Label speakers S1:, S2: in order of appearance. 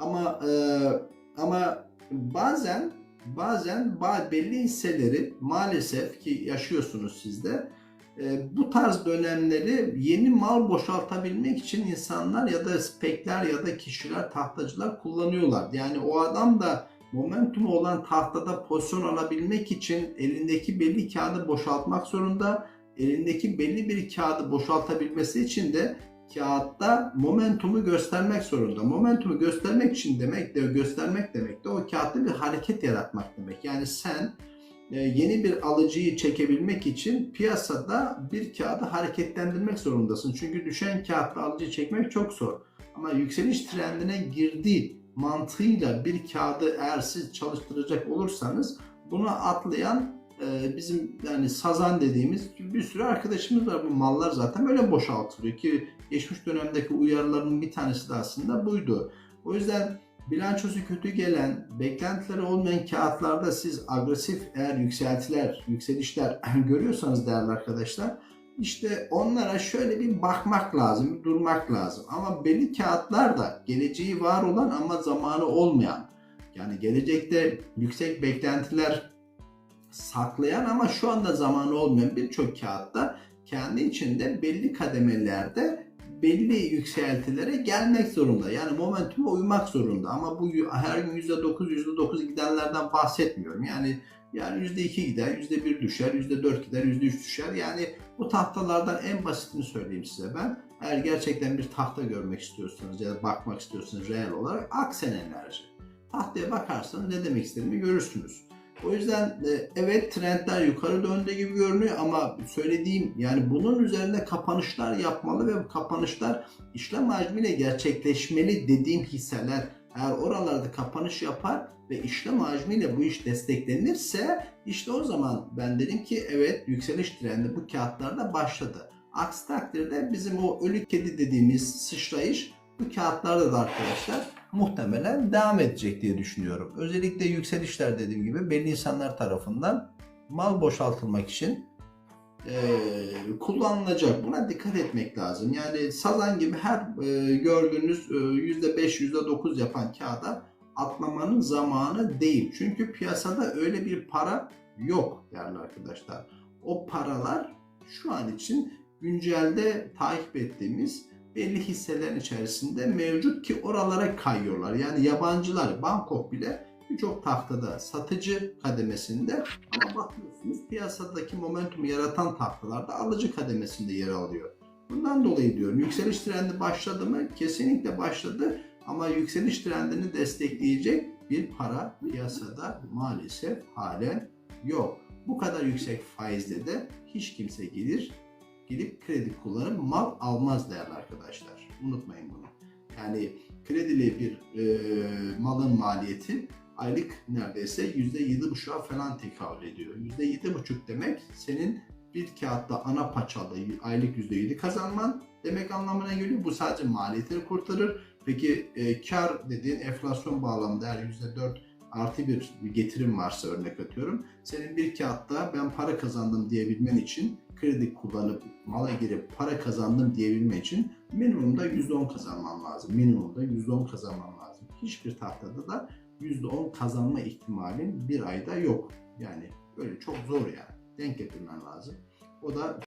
S1: Ama e, ama bazen bazen ba- belli hisseleri maalesef ki yaşıyorsunuz siz de e, bu tarz dönemleri yeni mal boşaltabilmek için insanlar ya da spekler ya da kişiler tahtacılar kullanıyorlar. Yani o adam da momentumu olan tahtada pozisyon alabilmek için elindeki belli kağıdı boşaltmak zorunda. Elindeki belli bir kağıdı boşaltabilmesi için de kağıtta momentumu göstermek zorunda. Momentumu göstermek için demek de göstermek demek de o kağıtta bir hareket yaratmak demek. Yani sen e, yeni bir alıcıyı çekebilmek için piyasada bir kağıdı hareketlendirmek zorundasın. Çünkü düşen kağıtta alıcı çekmek çok zor. Ama yükseliş trendine girdiği mantığıyla bir kağıdı eğer siz çalıştıracak olursanız buna atlayan e, bizim yani sazan dediğimiz bir sürü arkadaşımız var. Bu mallar zaten böyle boşaltılıyor ki geçmiş dönemdeki uyarıların bir tanesi de aslında buydu. O yüzden bilançosu kötü gelen, beklentileri olmayan kağıtlarda siz agresif eğer yükseltiler, yükselişler görüyorsanız değerli arkadaşlar işte onlara şöyle bir bakmak lazım, bir durmak lazım. Ama belli kağıtlar da geleceği var olan ama zamanı olmayan yani gelecekte yüksek beklentiler saklayan ama şu anda zamanı olmayan birçok kağıtta kendi içinde belli kademelerde belli yükseltilere gelmek zorunda. Yani momentuma uymak zorunda. Ama bu her gün %9, %9 gidenlerden bahsetmiyorum. Yani yani %2 gider, %1 düşer, %4 gider, %3 düşer. Yani bu tahtalardan en basitini söyleyeyim size ben. Eğer gerçekten bir tahta görmek istiyorsanız ya da bakmak istiyorsanız reel olarak Aksen Enerji. Tahtaya bakarsanız ne demek istediğimi görürsünüz. O yüzden e, evet trendler yukarı döndüğü gibi görünüyor ama söylediğim yani bunun üzerinde kapanışlar yapmalı ve bu kapanışlar işlem hacmiyle gerçekleşmeli dediğim hisseler eğer oralarda kapanış yapar ve işlem hacmiyle bu iş desteklenirse işte o zaman ben dedim ki evet yükseliş trendi bu kağıtlarda başladı. Aksi takdirde bizim o ölü kedi dediğimiz sıçrayış bu kağıtlarda da arkadaşlar muhtemelen devam edecek diye düşünüyorum. Özellikle yükselişler dediğim gibi belli insanlar tarafından mal boşaltılmak için e, kullanılacak. Buna dikkat etmek lazım. Yani sazan gibi her e, gördüğünüz e, %5, %9 yapan kağıda atlamanın zamanı değil. Çünkü piyasada öyle bir para yok değerli arkadaşlar. O paralar şu an için güncelde takip ettiğimiz belli hisselerin içerisinde mevcut ki oralara kayıyorlar. Yani yabancılar, Bangkok bile birçok tahtada satıcı kademesinde ama bakıyorsunuz piyasadaki momentumu yaratan tahtalarda alıcı kademesinde yer alıyor. Bundan dolayı diyorum yükseliş trendi başladı mı? Kesinlikle başladı ama yükseliş trendini destekleyecek bir para piyasada maalesef halen yok. Bu kadar yüksek faizle de hiç kimse gelir gidip kredi kullanıp mal almaz değerli arkadaşlar. Unutmayın bunu. Yani kredili bir e, malın maliyeti aylık neredeyse %7,5'a falan tekabül ediyor. %7,5 demek senin bir kağıtta ana paçalı aylık %7 kazanman demek anlamına geliyor. Bu sadece maliyetleri kurtarır. Peki e, kar dediğin enflasyon bağlamında eğer %4 artı bir getirim varsa örnek atıyorum. Senin bir kağıtta ben para kazandım diyebilmen için kredi kullanıp mala girip para kazandım diyebilmen için minimumda %10 kazanman lazım. Minimumda %10 kazanman lazım. Hiçbir tahtada da %10 kazanma ihtimalin bir ayda yok. Yani böyle çok zor yani. Denk getirmen lazım. O da